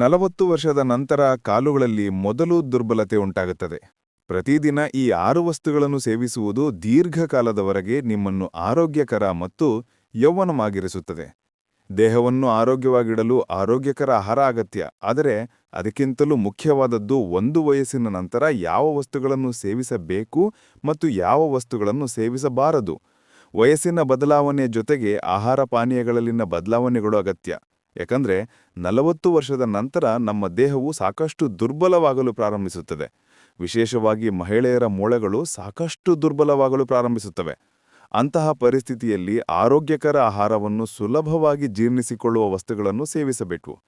ನಲವತ್ತು ವರ್ಷದ ನಂತರ ಕಾಲುಗಳಲ್ಲಿ ಮೊದಲು ದುರ್ಬಲತೆ ಉಂಟಾಗುತ್ತದೆ. ಪ್ರತಿದಿನ ಈ ಆರು ವಸ್ತುಗಳನ್ನು ಸೇವಿಸುವುದು ದೀರ್ಘಕಾಲದವರೆಗೆ ನಿಮ್ಮನ್ನು ಆರೋಗ್ಯಕರ ಮತ್ತು ಯೌವನವಾಗಿರಿಸುತ್ತದೆ. ದೇಹವನ್ನು ಆರೋಗ್ಯವಾಗಿಡಲು ಆರೋಗ್ಯಕರ ಆಹಾರ ಅಗತ್ಯ, ಆದರೆ ಅದಕ್ಕಿಂತಲೂ ಮುಖ್ಯವಾದದ್ದು ಒಂದು ವಯಸ್ಸಿನ ನಂತರ ಯಾವ ವಸ್ತುಗಳನ್ನು ಸೇವಿಸಬೇಕು ಮತ್ತು ಯಾವ ವಸ್ತುಗಳನ್ನು ಸೇವಿಸಬಾರದು. ವಯಸ್ಸಿನ ಬದಲಾವಣೆಯ ಜೊತೆಗೆ ಆಹಾರ ಪಾನೀಯಗಳಲ್ಲಿನ ಬದಲಾವಣೆಗಳು ಅಗತ್ಯ. ಯಾಕಂದ್ರೆ ನಲವತ್ತು ವರ್ಷದ ನಂತರ ನಮ್ಮ ದೇಹವು ಸಾಕಷ್ಟು ದುರ್ಬಲವಾಗಲು ಪ್ರಾರಂಭಿಸುತ್ತದೆ. ವಿಶೇಷವಾಗಿ ಮಹಿಳೆಯರ ಮೂಳೆಗಳು ಸಾಕಷ್ಟು ದುರ್ಬಲವಾಗಲು ಪ್ರಾರಂಭಿಸುತ್ತವೆ. ಅಂತಹ ಪರಿಸ್ಥಿತಿಯಲ್ಲಿ ಆರೋಗ್ಯಕರ ಆಹಾರವನ್ನು ಸುಲಭವಾಗಿ ಜೀರ್ಣಿಸಿಕೊಳ್ಳುವ ವಸ್ತುಗಳನ್ನು ಸೇವಿಸಬೇಕು.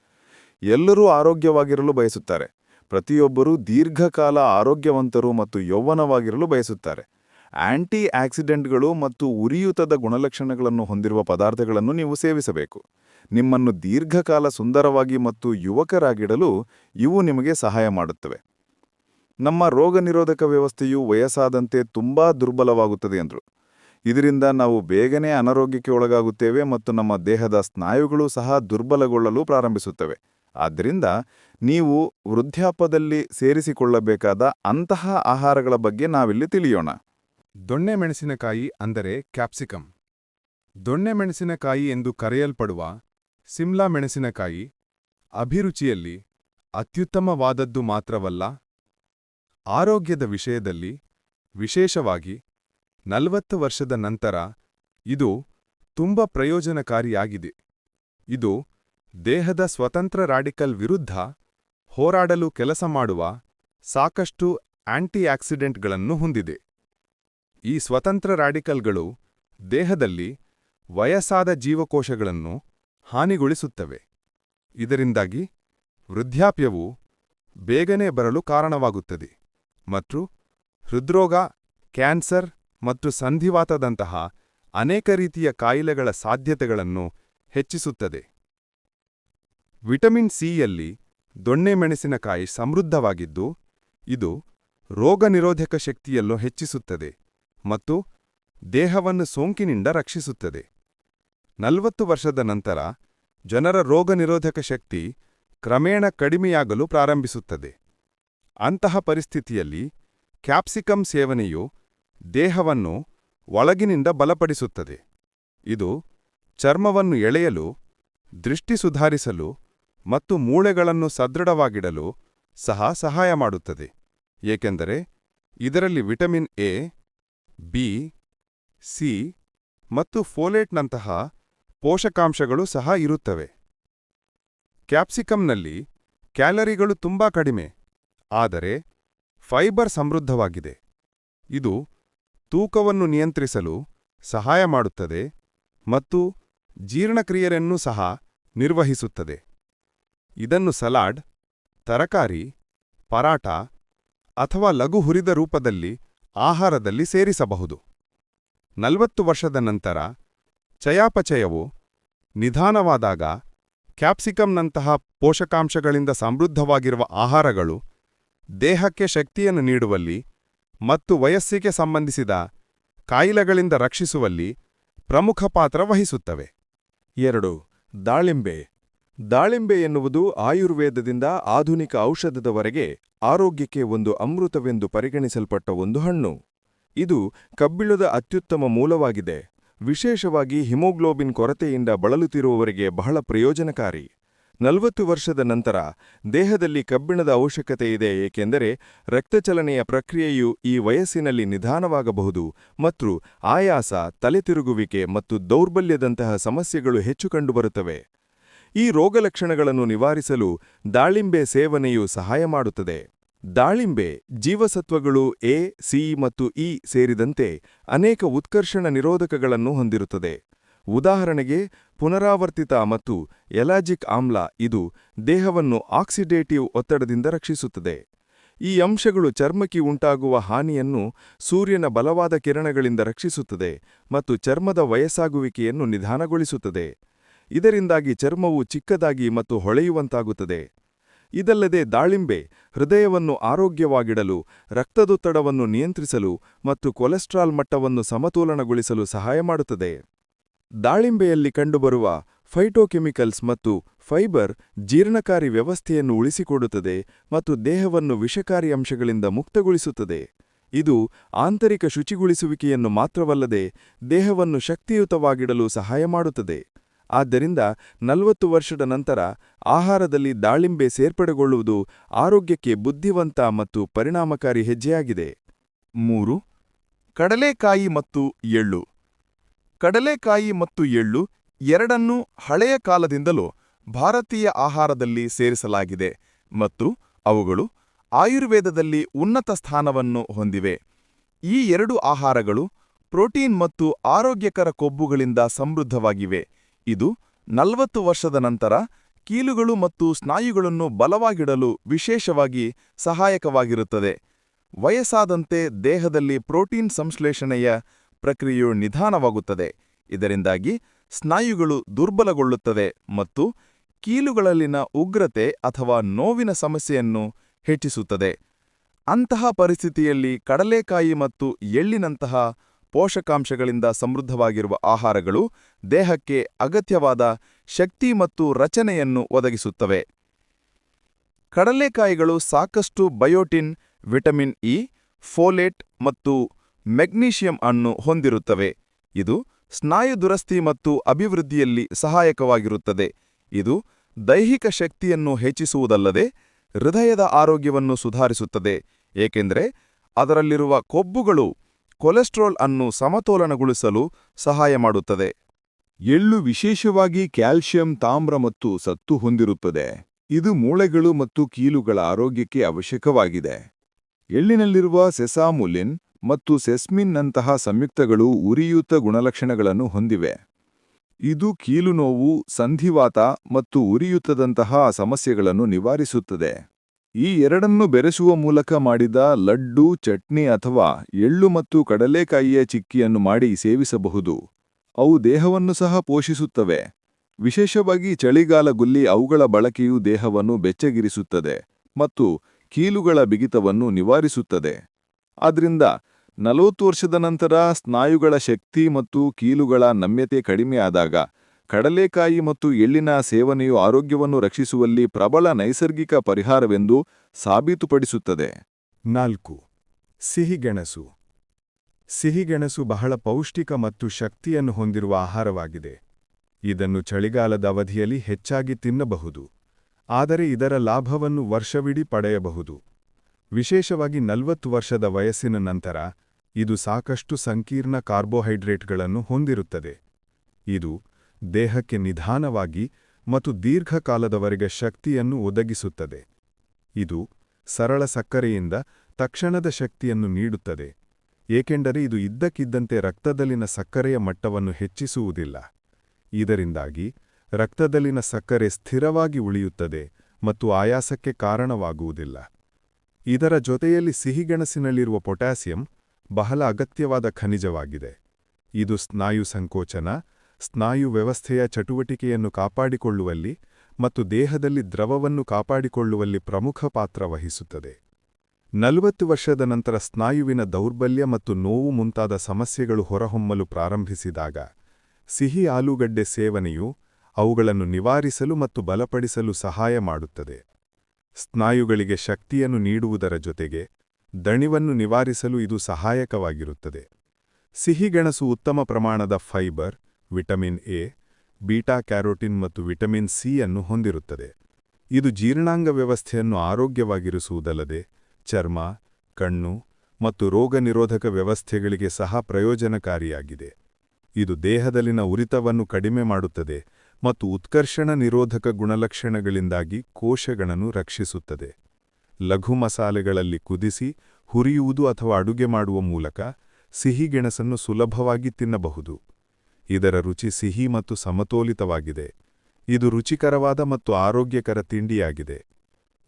ಎಲ್ಲರೂ ಆರೋಗ್ಯವಾಗಿರಲು ಬಯಸುತ್ತಾರೆ. ಪ್ರತಿಯೊಬ್ಬರೂ ದೀರ್ಘಕಾಲ ಆರೋಗ್ಯವಂತರು ಮತ್ತು ಯೌವನವಾಗಿರಲು ಬಯಸುತ್ತಾರೆ. ಆಂಟಿ ಆಕ್ಸಿಡೆಂಟ್ಗಳು ಮತ್ತು ಉರಿಯೂತದ ಗುಣಲಕ್ಷಣಗಳನ್ನು ಹೊಂದಿರುವ ಪದಾರ್ಥಗಳನ್ನು ನೀವು ಸೇವಿಸಬೇಕು. ನಿಮ್ಮನ್ನು ದೀರ್ಘಕಾಲ ಸುಂದರವಾಗಿ ಮತ್ತು ಯುವಕರಾಗಿಡಲು ಇವು ನಿಮಗೆ ಸಹಾಯ ಮಾಡುತ್ತವೆ. ನಮ್ಮ ರೋಗನಿರೋಧಕ ವ್ಯವಸ್ಥೆಯು ವಯಸ್ಸಾದಂತೆ ತುಂಬಾ ದುರ್ಬಲವಾಗುತ್ತದೆ ಎಂದರು ಇದರಿಂದ ನಾವು ಬೇಗನೆ ಅನಾರೋಗ್ಯಕ್ಕೆ ಒಳಗಾಗುತ್ತೇವೆ ಮತ್ತು ನಮ್ಮ ದೇಹದ ಸ್ನಾಯುಗಳು ಸಹ ದುರ್ಬಲಗೊಳ್ಳಲು ಪ್ರಾರಂಭಿಸುತ್ತವೆ. ಆದ್ದರಿಂದ ನೀವು ವೃದ್ಧಾಪದಲ್ಲಿ ಸೇರಿಸಿಕೊಳ್ಳಬೇಕಾದ ಅಂತಹ ಆಹಾರಗಳ ಬಗ್ಗೆ ನಾವಿಲ್ಲಿ ತಿಳಿಯೋಣ. ದೊಣ್ಣೆ ಮೆಣಸಿನಕಾಯಿ ಅಂದರೆ ಕ್ಯಾಪ್ಸಿಕಂ. ದೊಣ್ಣೆ ಮೆಣಸಿನಕಾಯಿ ಎಂದು ಕರೆಯಲ್ಪಡುವ ಸಿಮ್ಲಾ ಮೆಣಸಿನಕಾಯಿ ಅಭಿರುಚಿಯಲ್ಲಿ ಅತ್ಯುತ್ತಮವಾದದ್ದು ಮಾತ್ರವಲ್ಲ, ಆರೋಗ್ಯದ ವಿಷಯದಲ್ಲಿ ವಿಶೇಷವಾಗಿ ನಲವತ್ತು ವರ್ಷದ ನಂತರ ಇದು ತುಂಬ ಪ್ರಯೋಜನಕಾರಿಯಾಗಿದೆ. ಇದು ದೇಹದ ಸ್ವತಂತ್ರ ರಾಡಿಕಲ್ ವಿರುದ್ಧ ಹೋರಾಡಲು ಕೆಲಸ ಮಾಡುವ ಸಾಕಷ್ಟು ಆಂಟಿಆಕ್ಸಿಡೆಂಟ್ಗಳನ್ನು ಹೊಂದಿದೆ. ಈ ಸ್ವತಂತ್ರ ರಾಡಿಕಲ್ಗಳು ದೇಹದಲ್ಲಿ ವಯಸ್ಸಾದ ಜೀವಕೋಶಗಳನ್ನು ಹಾನಿಗೊಳಿಸುತ್ತವೆ. ಇದರಿಂದಾಗಿ ವೃದ್ಧಾಪ್ಯವು ಬೇಗನೆ ಬರಲು ಕಾರಣವಾಗುತ್ತದೆ ಮತ್ತು ಹೃದ್ರೋಗ, ಕ್ಯಾನ್ಸರ್ ಮತ್ತು ಸಂಧಿವಾತದಂತಹ ಅನೇಕ ರೀತಿಯ ಕಾಯಿಲೆಗಳ ಸಾಧ್ಯತೆಗಳನ್ನು ಹೆಚ್ಚಿಸುತ್ತದೆ. ವಿಟಮಿನ್ ಸಿಯಲ್ಲಿ ದೊಣ್ಣೆ ಮೆಣಸಿನಕಾಯಿ ಸಮೃದ್ಧವಾಗಿದ್ದು, ಇದು ರೋಗನಿರೋಧಕ ಶಕ್ತಿಯನ್ನು ಹೆಚ್ಚಿಸುತ್ತದೆ ಮತ್ತು ದೇಹವನ್ನು ಸೋಂಕಿನಿಂದ ರಕ್ಷಿಸುತ್ತದೆ. ನಲವತ್ತು ವರ್ಷದ ನಂತರ ಜನರ ರೋಗನಿರೋಧಕ ಶಕ್ತಿ ಕ್ರಮೇಣ ಕಡಿಮೆಯಾಗಲು ಪ್ರಾರಂಭಿಸುತ್ತದೆ. ಅಂತಹ ಪರಿಸ್ಥಿತಿಯಲ್ಲಿ ಕ್ಯಾಪ್ಸಿಕಂ ಸೇವನೆಯು ದೇಹವನ್ನು ಒಳಗಿನಿಂದ ಬಲಪಡಿಸುತ್ತದೆ. ಇದು ಚರ್ಮವನ್ನು ಎಳೆಯಲು, ದೃಷ್ಟಿ ಸುಧಾರಿಸಲು ಮತ್ತು ಮೂಳೆಗಳನ್ನು ಸದೃಢವಾಗಿಡಲು ಸಹ ಸಹಾಯ ಮಾಡುತ್ತದೆ. ಏಕೆಂದರೆ ಇದರಲ್ಲಿ ವಿಟಮಿನ್ ಎ, ಬಿ, ಸಿ ಮತ್ತು ಫೋಲೇಟ್ನಂತಹ ಪೋಷಕಾಂಶಗಳು ಸಹ ಇರುತ್ತವೆ. ಕ್ಯಾಪ್ಸಿಕಂನಲ್ಲಿ ಕ್ಯಾಲರಿಗಳು ತುಂಬಾ ಕಡಿಮೆ, ಆದರೆ ಫೈಬರ್ ಸಮೃದ್ಧವಾಗಿದೆ. ಇದು ತೂಕವನ್ನು ನಿಯಂತ್ರಿಸಲು ಸಹಾಯ ಮಾಡುತ್ತದೆ ಮತ್ತು ಜೀರ್ಣಕ್ರಿಯೆಯನ್ನು ಸಹ ನಿರ್ವಹಿಸುತ್ತದೆ. ಇದನ್ನು ಸಲಾಡ್, ತರಕಾರಿ ಪರಾಟ ಅಥವಾ ಲಘು ಹುರಿದ ರೂಪದಲ್ಲಿ ಆಹಾರದಲ್ಲಿ ಸೇರಿಸಬಹುದು. ನಲವತ್ತು ವರ್ಷದ ನಂತರ ಚಯಾಪಚಯವು ನಿಧಾನವಾದಾಗ ಕ್ಯಾಪ್ಸಿಕಂನಂತಹ ಪೋಷಕಾಂಶಗಳಿಂದ ಸಮೃದ್ಧವಾಗಿರುವ ಆಹಾರಗಳು ದೇಹಕ್ಕೆ ಶಕ್ತಿಯನ್ನು ನೀಡುವಲ್ಲಿ ಮತ್ತು ವಯಸ್ಸಿಗೆ ಸಂಬಂಧಿಸಿದ ಕಾಯಿಲೆಗಳಿಂದ ರಕ್ಷಿಸುವಲ್ಲಿ ಪ್ರಮುಖ ಪಾತ್ರ ವಹಿಸುತ್ತವೆ. ಎರಡು, ದಾಳಿಂಬೆ. ದಾಳಿಂಬೆ ಎನ್ನುವುದು ಆಯುರ್ವೇದದಿಂದ ಆಧುನಿಕ ಔಷಧದವರೆಗೆ ಆರೋಗ್ಯಕ್ಕೆ ಒಂದು ಅಮೃತವೆಂದು ಪರಿಗಣಿಸಲ್ಪಟ್ಟ ಒಂದು ಹಣ್ಣು. ಇದು ಕಬ್ಬಿಳದ ಅತ್ಯುತ್ತಮ ಮೂಲವಾಗಿದೆ. ವಿಶೇಷವಾಗಿ ಹಿಮೋಗ್ಲೋಬಿನ್ ಕೊರತೆಯಿಂದ ಬಳಲುತ್ತಿರುವವರಿಗೆ ಬಹಳ ಪ್ರಯೋಜನಕಾರಿ. ನಲವತ್ತು ವರ್ಷದ ನಂತರ ದೇಹದಲ್ಲಿ ಕಬ್ಬಿಣದ ಅವಶ್ಯಕತೆ ಇದೆ, ಏಕೆಂದರೆ ರಕ್ತಚಲನೆಯ ಪ್ರಕ್ರಿಯೆಯು ಈ ವಯಸ್ಸಿನಲ್ಲಿ ನಿಧಾನವಾಗಬಹುದು ಮತ್ತು ಆಯಾಸ, ತಲೆತಿರುಗುವಿಕೆ ಮತ್ತು ದೌರ್ಬಲ್ಯದಂತಹ ಸಮಸ್ಯೆಗಳು ಹೆಚ್ಚು ಕಂಡುಬರುತ್ತವೆ. ಈ ರೋಗಲಕ್ಷಣಗಳನ್ನು ನಿವಾರಿಸಲು ದಾಳಿಂಬೆ ಸೇವನೆಯು ಸಹಾಯ ಮಾಡುತ್ತದೆ. ದಾಳಿಂಬೆ, ಜೀವಸತ್ವಗಳು ಎ, ಸಿ ಮತ್ತು ಇ ಸೇರಿದಂತೆ ಅನೇಕ ಉತ್ಕರ್ಷಣ ನಿರೋಧಕಗಳನ್ನು ಹೊಂದಿರುತ್ತದೆ. ಉದಾಹರಣೆಗೆ, ಪುನರಾವರ್ತಿತ ಮತ್ತು ಎಲಾಜಿಕ್ ಆಮ್ಲ ಇದು ದೇಹವನ್ನು ಆಕ್ಸಿಡೇಟಿವ್ ಒತ್ತಡದಿಂದ ರಕ್ಷಿಸುತ್ತದೆ. ಈ ಅಂಶಗಳು ಚರ್ಮಕ್ಕೆ ಉಂಟಾಗುವ ಹಾನಿಯನ್ನು ಸೂರ್ಯನ ಬಲವಾದ ಕಿರಣಗಳಿಂದ ರಕ್ಷಿಸುತ್ತದೆ ಮತ್ತು ಚರ್ಮದ ವಯಸ್ಸಾಗುವಿಕೆಯನ್ನು ನಿಧಾನಗೊಳಿಸುತ್ತದೆ. ಇದರಿಂದಾಗಿ ಚರ್ಮವು ಚಿಕ್ಕದಾಗಿ ಮತ್ತು ಹೊಳೆಯುವಂತಾಗುತ್ತದೆ. ಇದಲ್ಲದೆ ದಾಳಿಂಬೆ ಹೃದಯವನ್ನು ಆರೋಗ್ಯವಾಗಿಡಲು, ರಕ್ತದೊತ್ತಡವನ್ನು ನಿಯಂತ್ರಿಸಲು ಮತ್ತು ಕೊಲೆಸ್ಟ್ರಾಲ್ ಮಟ್ಟವನ್ನು ಸಮತೋಲನಗೊಳಿಸಲು ಸಹಾಯ ಮಾಡುತ್ತದೆ. ದಾಳಿಂಬೆಯಲ್ಲಿ ಕಂಡುಬರುವ ಫೈಟೋಕೆಮಿಕಲ್ಸ್ ಮತ್ತು ಫೈಬರ್ ಜೀರ್ಣಕಾರಿ ವ್ಯವಸ್ಥೆಯನ್ನು ಉಳಿಸಿಕೊಡುತ್ತದೆ ಮತ್ತು ದೇಹವನ್ನು ವಿಷಕಾರಿ ಅಂಶಗಳಿಂದ ಮುಕ್ತಗೊಳಿಸುತ್ತದೆ. ಇದು ಆಂತರಿಕ ಶುಚಿಗೊಳಿಸುವಿಕೆಯನ್ನು ಮಾತ್ರವಲ್ಲದೆ ದೇಹವನ್ನು ಶಕ್ತಿಯುತವಾಗಿಡಲು ಸಹಾಯ ಮಾಡುತ್ತದೆ. ಆದ್ದರಿಂದ ನಲವತ್ತು ವರ್ಷದ ನಂತರ ಆಹಾರದಲ್ಲಿ ದಾಳಿಂಬೆ ಸೇರ್ಪಡೆಗೊಳ್ಳುವುದು ಆರೋಗ್ಯಕ್ಕೆ ಬುದ್ಧಿವಂತ ಮತ್ತು ಪರಿಣಾಮಕಾರಿ ಹೆಜ್ಜೆಯಾಗಿದೆ. ಮೂರು, ಕಡಲೆಕಾಯಿ ಮತ್ತು ಎಳ್ಳು. ಕಡಲೆಕಾಯಿ ಮತ್ತು ಎಳ್ಳು ಎರಡನ್ನೂ ಹಳೆಯ ಕಾಲದಿಂದಲೂ ಭಾರತೀಯ ಆಹಾರದಲ್ಲಿ ಸೇರಿಸಲಾಗಿದೆ ಮತ್ತು ಅವುಗಳು ಆಯುರ್ವೇದದಲ್ಲಿ ಉನ್ನತ ಸ್ಥಾನವನ್ನು ಹೊಂದಿವೆ. ಈ ಎರಡು ಆಹಾರಗಳು ಪ್ರೋಟೀನ್ ಮತ್ತು ಆರೋಗ್ಯಕರ ಕೊಬ್ಬುಗಳಿಂದ ಸಮೃದ್ಧವಾಗಿವೆ. ಇದು ನಲವತ್ತು ವರ್ಷದ ನಂತರ ಕೀಲುಗಳು ಮತ್ತು ಸ್ನಾಯುಗಳನ್ನು ಬಲವಾಗಿಡಲು ವಿಶೇಷವಾಗಿ ಸಹಾಯಕವಾಗಿರುತ್ತದೆ. ವಯಸ್ಸಾದಂತೆ ದೇಹದಲ್ಲಿ ಪ್ರೋಟೀನ್ ಸಂಶ್ಲೇಷಣೆಯ ಪ್ರಕ್ರಿಯೆಯು ನಿಧಾನವಾಗುತ್ತದೆ. ಇದರಿಂದಾಗಿ ಸ್ನಾಯುಗಳು ದುರ್ಬಲಗೊಳ್ಳುತ್ತದೆ ಮತ್ತು ಕೀಲುಗಳಲ್ಲಿನ ಉಗ್ರತೆ ಅಥವಾ ನೋವಿನ ಸಮಸ್ಯೆಯನ್ನು ಹೆಚ್ಚಿಸುತ್ತದೆ. ಅಂತಹ ಪರಿಸ್ಥಿತಿಯಲ್ಲಿ ಕಡಲೆಕಾಯಿ ಮತ್ತು ಎಳ್ಳಿನಂತಹ ಪೋಷಕಾಂಶಗಳಿಂದ ಸಮೃದ್ಧವಾಗಿರುವ ಆಹಾರಗಳು ದೇಹಕ್ಕೆ ಅಗತ್ಯವಾದ ಶಕ್ತಿ ಮತ್ತು ರಚನೆಯನ್ನು ಒದಗಿಸುತ್ತವೆ. ಕಡಲೆಕಾಯಿಗಳು ಸಾಕಷ್ಟು ಬಯೋಟಿನ್, ವಿಟಮಿನ್ ಇ, ಫೋಲೇಟ್ ಮತ್ತು ಮೆಗ್ನೀಷಿಯಂ ಅನ್ನು ಹೊಂದಿರುತ್ತವೆ. ಇದು ಸ್ನಾಯು ದುರಸ್ತಿ ಮತ್ತು ಅಭಿವೃದ್ಧಿಯಲ್ಲಿ ಸಹಾಯಕವಾಗಿರುತ್ತದೆ. ಇದು ದೈಹಿಕ ಶಕ್ತಿಯನ್ನು ಹೆಚ್ಚಿಸುವುದಲ್ಲದೆ ಹೃದಯದ ಆರೋಗ್ಯವನ್ನು ಸುಧಾರಿಸುತ್ತದೆ. ಏಕೆಂದರೆ ಅದರಲ್ಲಿರುವ ಕೊಬ್ಬುಗಳು ಕೊಲೆಸ್ಟ್ರಾಲ್ ಅನ್ನು ಸಮತೋಲನಗೊಳಿಸಲು ಸಹಾಯ ಮಾಡುತ್ತದೆ. ಎಳ್ಳು ವಿಶೇಷವಾಗಿ ಕ್ಯಾಲ್ಸಿಯಂ ತಾಮ್ರ ಮತ್ತು ಸತ್ತು ಹೊಂದಿರುತ್ತದೆ. ಇದು ಮೂಳೆಗಳು ಮತ್ತು ಕೀಲುಗಳ ಆರೋಗ್ಯಕ್ಕೆ ಅವಶ್ಯಕವಾಗಿದೆ. ಎಳ್ಳಿನಲ್ಲಿರುವ ಸೆಸಾಮುಲಿನ್ ಮತ್ತು ಸೆಸ್ಮಿನ್ನಂತಹ ಸಂಯುಕ್ತಗಳು ಉರಿಯೂತ ಗುಣಲಕ್ಷಣಗಳನ್ನು ಹೊಂದಿವೆ. ಇದು ಕೀಲು ನೋವು ಸಂಧಿವಾತ ಮತ್ತು ಉರಿಯೂತದಂತಹ ಸಮಸ್ಯೆಗಳನ್ನು ನಿವಾರಿಸುತ್ತದೆ. ಈ ಎರಡನ್ನು ಬೆರೆಸುವ ಮೂಲಕ ಮಾಡಿದ ಲಡ್ಡು, ಚಟ್ನಿ ಅಥವಾ ಎಳ್ಳು ಮತ್ತು ಕಡಲೆಕಾಯಿಯ ಚಿಕ್ಕಿಯನ್ನು ಮಾಡಿ ಸೇವಿಸಬಹುದು. ಅವು ದೇಹವನ್ನು ಸಹ ಪೋಷಿಸುತ್ತವೆ. ವಿಶೇಷವಾಗಿ ಚಳಿಗಾಲಗುಲ್ಲಿ ಅವುಗಳ ಬಳಕೆಯು ದೇಹವನ್ನು ಬೆಚ್ಚಗಿರಿಸುತ್ತದೆ ಮತ್ತು ಕೀಲುಗಳ ಬಿಗಿತವನ್ನು ನಿವಾರಿಸುತ್ತದೆ. ಆದ್ರಿಂದ ನಲವತ್ತು ವರ್ಷದ ನಂತರ ಸ್ನಾಯುಗಳ ಶಕ್ತಿ ಮತ್ತು ಕೀಲುಗಳ ನಮ್ಯತೆ ಕಡಿಮೆಯಾದಾಗ ಕಡಲೆಕಾಯಿ ಮತ್ತು ಎಳ್ಳಿನ ಸೇವನೆಯು ಆರೋಗ್ಯವನ್ನು ರಕ್ಷಿಸುವಲ್ಲಿ ಪ್ರಬಲ ನೈಸರ್ಗಿಕ ಪರಿಹಾರವೆಂದು ಸಾಬೀತುಪಡಿಸುತ್ತದೆ. ನಾಲ್ಕು. ಸಿಹಿಗೆಣಸು. ಸಿಹಿಗೆಣಸು ಬಹಳ ಪೌಷ್ಟಿಕ ಮತ್ತು ಶಕ್ತಿಯನ್ನು ಹೊಂದಿರುವ ಆಹಾರವಾಗಿದೆ. ಇದನ್ನು ಚಳಿಗಾಲದ ಅವಧಿಯಲ್ಲಿ ಹೆಚ್ಚಾಗಿ ತಿನ್ನಬಹುದು. ಆದರೆ ಇದರ ಲಾಭವನ್ನು ವರ್ಷವಿಡೀ ಪಡೆಯಬಹುದು. ವಿಶೇಷವಾಗಿ ನಲವತ್ತು ವರ್ಷದ ವಯಸ್ಸಿನ ನಂತರ, ಇದು ಸಾಕಷ್ಟು ಸಂಕೀರ್ಣ ಕಾರ್ಬೋಹೈಡ್ರೇಟ್ಗಳನ್ನು ಹೊಂದಿರುತ್ತದೆ. ಇದು ದೇಹಕ್ಕೆ ನಿಧಾನವಾಗಿ ಮತ್ತು ದೀರ್ಘಕಾಲದವರೆಗೆ ಶಕ್ತಿಯನ್ನು ಒದಗಿಸುತ್ತದೆ. ಇದು ಸರಳ ಸಕ್ಕರೆಯಿಂದ ತಕ್ಷಣದ ಶಕ್ತಿಯನ್ನು ನೀಡುತ್ತದೆ. ಏಕೆಂದರೆ ಇದು ಇದ್ದಕ್ಕಿದ್ದಂತೆ ರಕ್ತದಲ್ಲಿನ ಸಕ್ಕರೆಯ ಮಟ್ಟವನ್ನು ಹೆಚ್ಚಿಸುವುದಿಲ್ಲ. ಇದರಿಂದಾಗಿ ರಕ್ತದಲ್ಲಿನ ಸಕ್ಕರೆ ಸ್ಥಿರವಾಗಿ ಉಳಿಯುತ್ತದೆ ಮತ್ತು ಆಯಾಸಕ್ಕೆ ಕಾರಣವಾಗುವುದಿಲ್ಲ. ಇದರ ಜೊತೆಯಲ್ಲಿ ಸಿಹಿಗೆಣಸಿನಲ್ಲಿರುವ ಪೊಟ್ಯಾಸಿಯಂ ಬಹಳ ಅಗತ್ಯವಾದ ಖನಿಜವಾಗಿದೆ. ಇದು ಸ್ನಾಯು ಸಂಕೋಚನ ಸ್ನಾಯು ವ್ಯವಸ್ಥೆಯ ಚಟುವಟಿಕೆಯನ್ನು ಕಾಪಾಡಿಕೊಳ್ಳುವಲ್ಲಿ ಮತ್ತು ದೇಹದಲ್ಲಿ ದ್ರವವನ್ನು ಕಾಪಾಡಿಕೊಳ್ಳುವಲ್ಲಿ ಪ್ರಮುಖ ಪಾತ್ರ ವಹಿಸುತ್ತದೆ. ನಲವತ್ತು ವರ್ಷದ ನಂತರ ಸ್ನಾಯುವಿನ ದೌರ್ಬಲ್ಯ ಮತ್ತು ನೋವು ಮುಂತಾದ ಸಮಸ್ಯೆಗಳು ಹೊರಹೊಮ್ಮಲು ಪ್ರಾರಂಭಿಸಿದಾಗ, ಸಿಹಿ ಆಲೂಗಡ್ಡೆ ಸೇವನೆಯು ಅವುಗಳನ್ನು ನಿವಾರಿಸಲು ಮತ್ತು ಬಲಪಡಿಸಲು ಸಹಾಯ ಮಾಡುತ್ತದೆ. ಸ್ನಾಯುಗಳಿಗೆ ಶಕ್ತಿಯನ್ನು ನೀಡುವುದರ ಜೊತೆಗೆ ದಣಿವನ್ನು ನಿವಾರಿಸಲು ಇದು ಸಹಾಯಕವಾಗಿರುತ್ತದೆ. ಸಿಹಿಗೆಣಸು ಉತ್ತಮ ಪ್ರಮಾಣದ fibre vitamin A, beta carotene ಮತ್ತು ವಿಟಮಿನ್ ಸಿ ಅನ್ನು ಹೊಂದಿರುತ್ತದೆ. ಇದು ಜೀರ್ಣಾಂಗ ವ್ಯವಸ್ಥೆಯನ್ನು ಆರೋಗ್ಯವಾಗಿರಿಸುವುದಲ್ಲದೆ ಚರ್ಮ, ಕಣ್ಣು ಮತ್ತು ರೋಗನಿರೋಧಕ ವ್ಯವಸ್ಥೆಗಳಿಗೆ ಸಹ ಪ್ರಯೋಜನಕಾರಿಯಾಗಿದೆ. ಇದು ದೇಹದಲ್ಲಿನ ಉರಿತವನ್ನು ಕಡಿಮೆ ಮಾಡುತ್ತದೆ ಮತ್ತು ಉತ್ಕರ್ಷಣ ನಿರೋಧಕ ಗುಣಲಕ್ಷಣಗಳಿಂದಾಗಿ ಕೋಶಗಳನ್ನು ರಕ್ಷಿಸುತ್ತದೆ. ಲಘು ಮಸಾಲೆಗಳಲ್ಲಿ ಕುದಿಸಿ, ಹುರಿಯುವುದು ಅಥವಾ ಅಡುಗೆ ಮಾಡುವ ಮೂಲಕ ಸಿಹಿಗೆಣಸನ್ನು ಸುಲಭವಾಗಿ ತಿನ್ನಬಹುದು. ಇದರ ರುಚಿ ಸಿಹಿ ಮತ್ತು ಸಮತೋಲಿತವಾಗಿದೆ. ಇದು ರುಚಿಕರವಾದ ಮತ್ತು ಆರೋಗ್ಯಕರ ತಿಂಡಿಯಾಗಿದೆ.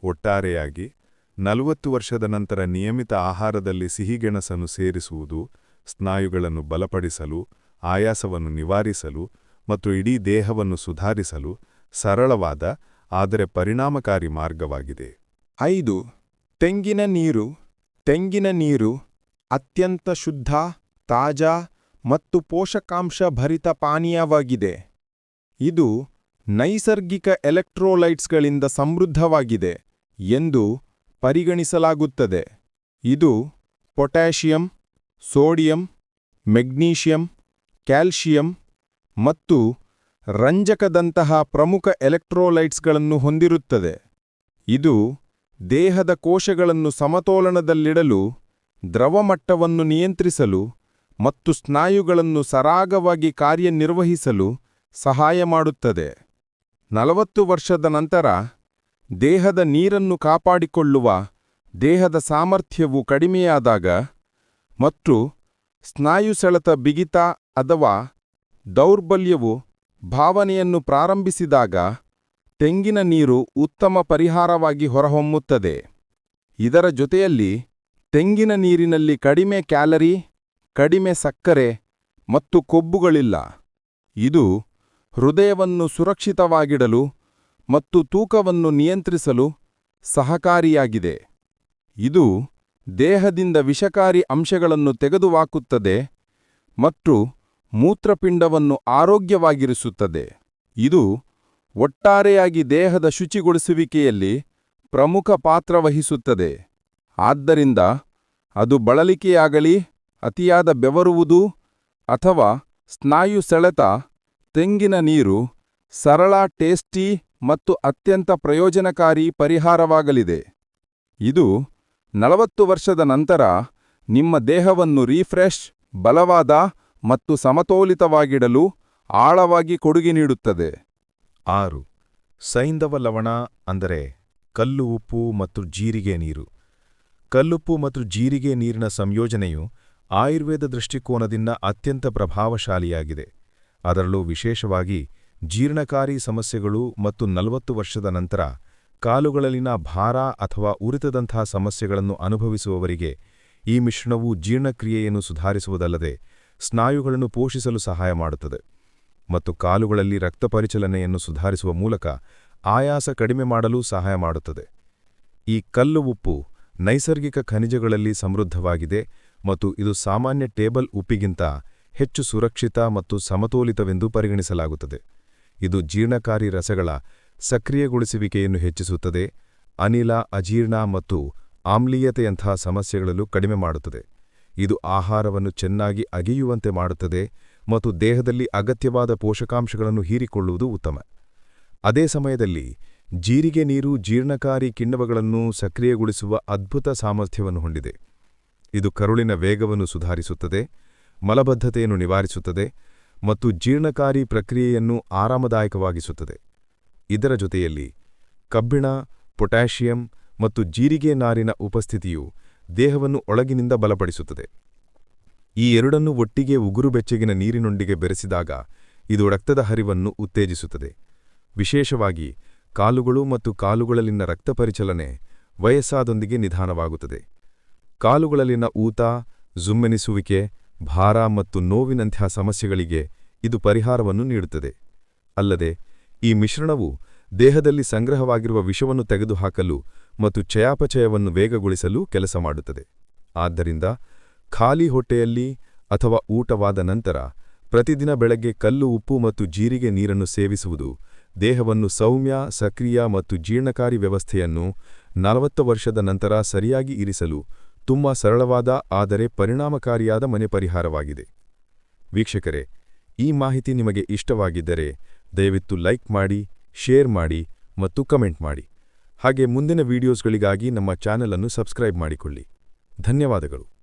ಒಟ್ಟಾರೆಯಾಗಿ, ನಲವತ್ತು ವರ್ಷದ ನಂತರ ನಿಯಮಿತ ಆಹಾರದಲ್ಲಿ ಸಿಹಿಗೆಣಸನ್ನು ಸೇರಿಸುವುದು, ಸ್ನಾಯುಗಳನ್ನು ಬಲಪಡಿಸಲು, ಆಯಾಸವನ್ನು ನಿವಾರಿಸಲು ಮತ್ತು ಇಡೀ ದೇಹವನ್ನು ಸುಧಾರಿಸಲು ಸರಳವಾದ, ಆದರೆ ಪರಿಣಾಮಕಾರಿ ಮಾರ್ಗವಾಗಿದೆ. ಐದು, ತೆಂಗಿನ ನೀರು. ತೆಂಗಿನ ನೀರು ಅತ್ಯಂತ ಶುದ್ಧ, ತಾಜಾ ಮತ್ತು ಪೋಷಕಾಂಶ ಭರಿತ ಪಾನೀಯವಾಗಿದೆ. ಇದು ನೈಸರ್ಗಿಕ ಎಲೆಕ್ಟ್ರೋಲೈಟ್ಸ್ಗಳಿಂದ ಸಮೃದ್ಧವಾಗಿದೆ ಎಂದು ಪರಿಗಣಿಸಲಾಗುತ್ತದೆ. ಇದು ಪೊಟ್ಯಾಷಿಯಂ, ಸೋಡಿಯಂ, ಮೆಗ್ನೀಷಿಯಂ ಕ್ಯಾಲ್ಷಿಯಂ ಮತ್ತು ರಂಜಕದಂತಹ ಪ್ರಮುಖ ಎಲೆಕ್ಟ್ರೋಲೈಟ್ಸ್ಗಳನ್ನು ಹೊಂದಿರುತ್ತದೆ. ಇದು ದೇಹದ ಕೋಶಗಳನ್ನು ಸಮತೋಲನದಲ್ಲಿಡಲು ದ್ರವಮಟ್ಟವನ್ನು ನಿಯಂತ್ರಿಸಲು ಮತ್ತು ಸ್ನಾಯುಗಳನ್ನು ಸರಾಗವಾಗಿ ಕಾರ್ಯನಿರ್ವಹಿಸಲು ಸಹಾಯ ಮಾಡುತ್ತದೆ. ನಲವತ್ತು ವರ್ಷದ ನಂತರ ದೇಹದ ನೀರನ್ನು ಕಾಪಾಡಿಕೊಳ್ಳುವ ದೇಹದ ಸಾಮರ್ಥ್ಯವು ಕಡಿಮೆಯಾದಾಗ ಮತ್ತು ಸ್ನಾಯು ಸೆಳೆತ ಬಿಗಿತ ಅಥವಾ ದೌರ್ಬಲ್ಯವು ಭಾವನೆಯನ್ನು ಪ್ರಾರಂಭಿಸಿದಾಗ ತೆಂಗಿನ ನೀರು ಉತ್ತಮ ಪರಿಹಾರವಾಗಿ ಹೊರಹೊಮ್ಮುತ್ತದೆ. ಇದರ ಜೊತೆಯಲ್ಲಿ ತೆಂಗಿನ ನೀರಿನಲ್ಲಿ ಕಡಿಮೆ ಕ್ಯಾಲರಿ ಕಡಿಮೆ ಸಕ್ಕರೆ ಮತ್ತು ಕೊಬ್ಬುಗಳಿಲ್ಲ. ಇದು ಹೃದಯವನ್ನು ಸುರಕ್ಷಿತವಾಗಿಡಲು ಮತ್ತು ತೂಕವನ್ನು ನಿಯಂತ್ರಿಸಲು ಸಹಕಾರಿಯಾಗಿದೆ. ಇದು ದೇಹದಿಂದ ವಿಷಕಾರಿ ಅಂಶಗಳನ್ನು ತೆಗೆದುಹಾಕುತ್ತದೆ ಮತ್ತು ಮೂತ್ರಪಿಂಡವನ್ನು ಆರೋಗ್ಯವಾಗಿರಿಸುತ್ತದೆ. ಇದು ಒಟ್ಟಾರೆಯಾಗಿ ದೇಹದ ಶುಚಿಗೊಳಿಸುವಿಕೆಯಲ್ಲಿ ಪ್ರಮುಖ ಪಾತ್ರವಹಿಸುತ್ತದೆ ಆದ್ದರಿಂದ ಅದು ಬಳಲಿಕೆಯಾಗಲಿ ಅತಿಯಾದ ಬೆವರುವುದು ಅಥವಾ ಸ್ನಾಯು ಸೆಳೆತ, ತೆಂಗಿನ ನೀರು, ಸರಳ, ಟೇಸ್ಟಿ ಮತ್ತು ಅತ್ಯಂತ ಪ್ರಯೋಜನಕಾರಿ ಪರಿಹಾರವಾಗಲಿದೆ. ಇದು ನಲವತ್ತು ವರ್ಷದ ನಂತರ ನಿಮ್ಮ ದೇಹವನ್ನು ರೀಫ್ರೆಶ್, ಬಲವಾದ ಮತ್ತು ಸಮತೋಲಿತವಾಗಿಡಲು ಆಳವಾಗಿ ಕೊಡುಗೆ ನೀಡುತ್ತದೆ. ಆರು. ಸೈಂಧವ ಲವಣ ಅಂದರೆ ಕಲ್ಲು, ಉಪ್ಪು ಮತ್ತು ಜೀರಿಗೆ ನೀರು. ಕಲ್ಲುಪ್ಪು ಮತ್ತು ಜೀರಿಗೆ ನೀರಿನ ಸಂಯೋಜನೆಯು ಆಯುರ್ವೇದ ದೃಷ್ಟಿಕೋನದಿಂದ ಅತ್ಯಂತ ಪ್ರಭಾವಶಾಲಿಯಾಗಿದೆ. ಅದರಲ್ಲೂ ವಿಶೇಷವಾಗಿ ಜೀರ್ಣಕಾರಿ ಸಮಸ್ಯೆಗಳು ಮತ್ತು ನಲವತ್ತು ವರ್ಷದ ನಂತರ ಕಾಲುಗಳಲ್ಲಿನ ಭಾರ ಅಥವಾ ಉರಿತದಂತಹ ಸಮಸ್ಯೆಗಳನ್ನು ಅನುಭವಿಸುವವರಿಗೆ ಈ ಮಿಶ್ರಣವು ಜೀರ್ಣಕ್ರಿಯೆಯನ್ನು ಸುಧಾರಿಸುವುದಲ್ಲದೆ ಸ್ನಾಯುಗಳನ್ನು ಪೋಷಿಸಲು ಸಹಾಯ ಮಾಡುತ್ತದೆ. ಮತ್ತು ಕಾಲುಗಳಲ್ಲಿ ರಕ್ತ ಪರಿಚಲನೆಯನ್ನು ಸುಧಾರಿಸುವ ಮೂಲಕ ಆಯಾಸ ಕಡಿಮೆ ಮಾಡಲು ಸಹಾಯ ಮಾಡುತ್ತದೆ. ಈ ಕಲ್ಲು ಉಪ್ಪು ನೈಸರ್ಗಿಕ ಖನಿಜಗಳಲ್ಲಿ ಸಮೃದ್ಧವಾಗಿದೆ. ಮತ್ತು ಇದು ಸಾಮಾನ್ಯ ಟೇಬಲ್ ಉಪ್ಪಿಗಿಂತ ಹೆಚ್ಚು ಸುರಕ್ಷಿತ ಮತ್ತು ಸಮತೋಲಿತವೆಂದು ಪರಿಗಣಿಸಲಾಗುತ್ತದೆ. ಇದು ಜೀರ್ಣಕಾರಿ ರಸಗಳ ಸಕ್ರಿಯಗೊಳಿಸುವಿಕೆಯನ್ನು ಹೆಚ್ಚಿಸುತ್ತದೆ, ಅನಿಲ, ಅಜೀರ್ಣ ಮತ್ತು ಆಮ್ಲೀಯತೆಯಂತಹ ಸಮಸ್ಯೆಗಳಲ್ಲೂ ಕಡಿಮೆ ಮಾಡುತ್ತದೆ. ಇದು ಆಹಾರವನ್ನು ಚೆನ್ನಾಗಿ ಅಗೆಯುವಂತೆ ಮಾಡುತ್ತದೆ ಮತ್ತು ದೇಹದಲ್ಲಿ ಅಗತ್ಯವಾದ ಪೋಷಕಾಂಶಗಳನ್ನು ಹೀರಿಕೊಳ್ಳುವುದು ಉತ್ತಮ. ಅದೇ ಸಮಯದಲ್ಲಿ ಜೀರಿಗೆ ನೀರು ಜೀರ್ಣಕಾರಿ ಕಿಣ್ವಗಳನ್ನು ಸಕ್ರಿಯಗೊಳಿಸುವ ಅದ್ಭುತ ಸಾಮರ್ಥ್ಯವನ್ನು ಹೊಂದಿದೆ. ಇದು ಕರುಳಿನ ವೇಗವನ್ನು ಸುಧಾರಿಸುತ್ತದೆ, ಮಲಬದ್ಧತೆಯನ್ನು ನಿವಾರಿಸುತ್ತದೆ ಮತ್ತು ಜೀರ್ಣಕಾರಿ ಪ್ರಕ್ರಿಯೆಯನ್ನು ಆರಾಮದಾಯಕವಾಗಿಸುತ್ತದೆ. ಇದರ ಜೊತೆಯಲ್ಲಿ ಕಬ್ಬಿಣ, ಪೊಟ್ಯಾಷಿಯಂ ಮತ್ತು ಜೀರಿಗೆ ನಾರಿನ ಉಪಸ್ಥಿತಿಯು ದೇಹವನ್ನು ಒಳಗಿನಿಂದ ಬಲಪಡಿಸುತ್ತದೆ. ಈ ಎರಡನ್ನೂ ಒಟ್ಟಿಗೆ ಉಗುರು ಬೆಚ್ಚಗಿನ ನೀರಿನೊಂದಿಗೆ ಬೆರೆಸಿದಾಗ ಇದು ರಕ್ತದ ಹರಿವನ್ನು ಉತ್ತೇಜಿಸುತ್ತದೆ. ವಿಶೇಷವಾಗಿ ಕಾಲುಗಳು ಮತ್ತು ಕಾಲುಗಳಲ್ಲಿನ ರಕ್ತ ಪರಿಚಲನೆ ವಯಸ್ಸಾದೊಂದಿಗೆ ನಿಧಾನವಾಗುತ್ತದೆ. ಕಾಲುಗಳಲ್ಲಿನ ಊತ, ಜುಮ್ಮೆನಿಸುವಿಕೆ, ಭಾರ ಮತ್ತು ನೋವಿನಂತಹ ಸಮಸ್ಯೆಗಳಿಗೆ ಇದು ಪರಿಹಾರವನ್ನು ನೀಡುತ್ತದೆ. ಅಲ್ಲದೆ, ಈ ಮಿಶ್ರಣವು ದೇಹದಲ್ಲಿ ಸಂಗ್ರಹವಾಗಿರುವ ವಿಷವನ್ನು ತೆಗೆದುಹಾಕಲು ಮತ್ತು ಚಯಾಪಚಯವನ್ನು ವೇಗಗೊಳಿಸಲು ಕೆಲಸ ಮಾಡುತ್ತದೆ. ಆದ್ದರಿಂದ ಖಾಲಿ ಹೊಟ್ಟೆಯಲ್ಲಿ ಅಥವಾ ಊಟವಾದ ನಂತರ ಪ್ರತಿದಿನ ಬೆಳಗ್ಗೆ ಕಲ್ಲು, ಉಪ್ಪು ಮತ್ತು ಜೀರಿಗೆ ನೀರನ್ನು ಸೇವಿಸುವುದು ದೇಹವನ್ನು ಸೌಮ್ಯ, ಸಕ್ರಿಯ ಮತ್ತು ಜೀರ್ಣಕಾರಿ ವ್ಯವಸ್ಥೆಯನ್ನು ನಲವತ್ತು ವರ್ಷದ ನಂತರ ಸರಿಯಾಗಿ ಇರಿಸಲು ತುಂಬಾ ಸರಳವಾದ, ಆದರೆ ಪರಿಣಾಮಕಾರಿಯಾದ ಮನೆ ಪರಿಹಾರವಾಗಿದೆ. ವೀಕ್ಷಕರೇ, ಈ ಮಾಹಿತಿ ನಿಮಗೆ ಇಷ್ಟವಾಗಿದ್ದರೆ ದಯವಿಟ್ಟು ಲೈಕ್ ಮಾಡಿ, ಶೇರ್ ಮಾಡಿ ಮತ್ತು ಕಮೆಂಟ್ ಮಾಡಿ. ಹಾಗೆ ಮುಂದಿನ ವಿಡಿಯೋಸ್ಗಳಿಗಾಗಿ ನಮ್ಮ ಚಾನೆಲ್ ಅನ್ನು ಸಬ್ಸ್ಕ್ರೈಬ್ ಮಾಡಿಕೊಳ್ಳಿ. ಧನ್ಯವಾದಗಳು.